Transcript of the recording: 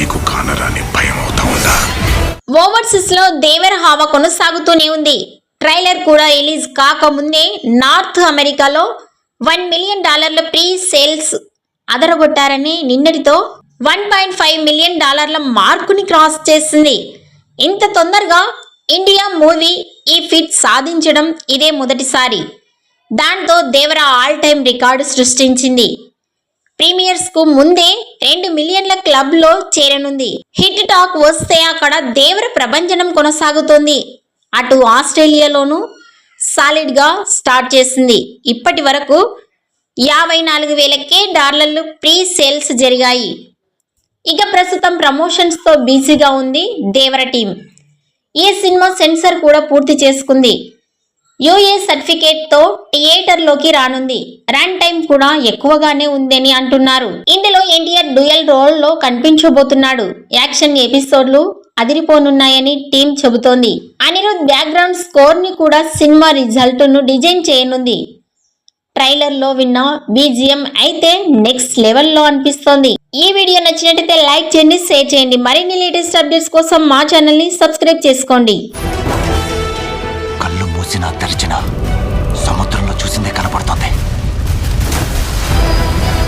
మీకు కానరాని భయం అవుతా ఉందా? ఓవర్సీస్లో దేవర హావా కొనసాగుతూనే ఉంది. ట్రైలర్ కూడా రిలీజ్ కాకముందే నార్త్ అమెరికాలో వన్ మిలియన్ డాలర్ల ప్రీ సేల్స్ అదరగొట్టారని నిన్నటితో వన్ పాయింట్ ఫైవ్ మిలియన్ డాలర్ల మార్కుని క్రాస్ చేసింది. ఇంత తొందరగా ఇండియా మూవీ ఈ ఫిట్ సాధించడం ఇదే మొదటిసారి. దాంతో దేవర ఆల్ టైమ్ రికార్డు సృష్టించింది. ప్రీమియర్స్కు ముందే రెండు మిలియన్ల క్లబ్లో చేరనుంది. హిట్ టాక్ వస్తే అక్కడ దేవర ప్రభంజనం కొనసాగుతోంది. అటు ఆస్ట్రేలియాలోనూ సాలిడ్గా స్టార్ట్ చేసింది. ఇప్పటి వరకు యాభై నాలుగు వేలకే డాలర్లు ప్రీ సేల్స్ జరిగాయి. ఇక ప్రస్తుతం ప్రమోషన్స్తో బిజీగా ఉంది దేవర టీం ఈ సినిమా సెన్సర్ కూడా పూర్తి చేసుకుంది. యూఏ సర్టిఫికేట్తో థియేటర్లోకి రానుంది. రన్ టైం కూడా ఎక్కువగానే ఉందని అంటున్నారు. ఇందులో ఎన్టీఆర్ డ్యూయల్ రోల్లో కనిపించబోతున్నాడు. యాక్షన్ ఎపిసోడ్లు అదిరిపోనున్నాయని టీం చెబుతోంది. అనిరుద్ బ్యాక్గ్రౌండ్ స్కోర్ని కూడా సినిమా రిజల్ట్ను డిజైన్ చేయనుంది. ట్రైలర్లో విన్న బీజిఎం అయితే నెక్స్ట్ లెవెల్లో అనిపిస్తోంది. ఈ వీడియో నచ్చినట్టయితే లైక్ చేయండి షేర్ చేయండి. మరిన్ని లేటెస్ట్ అప్డేట్స్ కోసం మా ఛానల్ని సబ్స్క్రైబ్ చేసుకోండి. చూసినా తెరిచినా సముద్రంలో చూసిందే కనపడుతోంది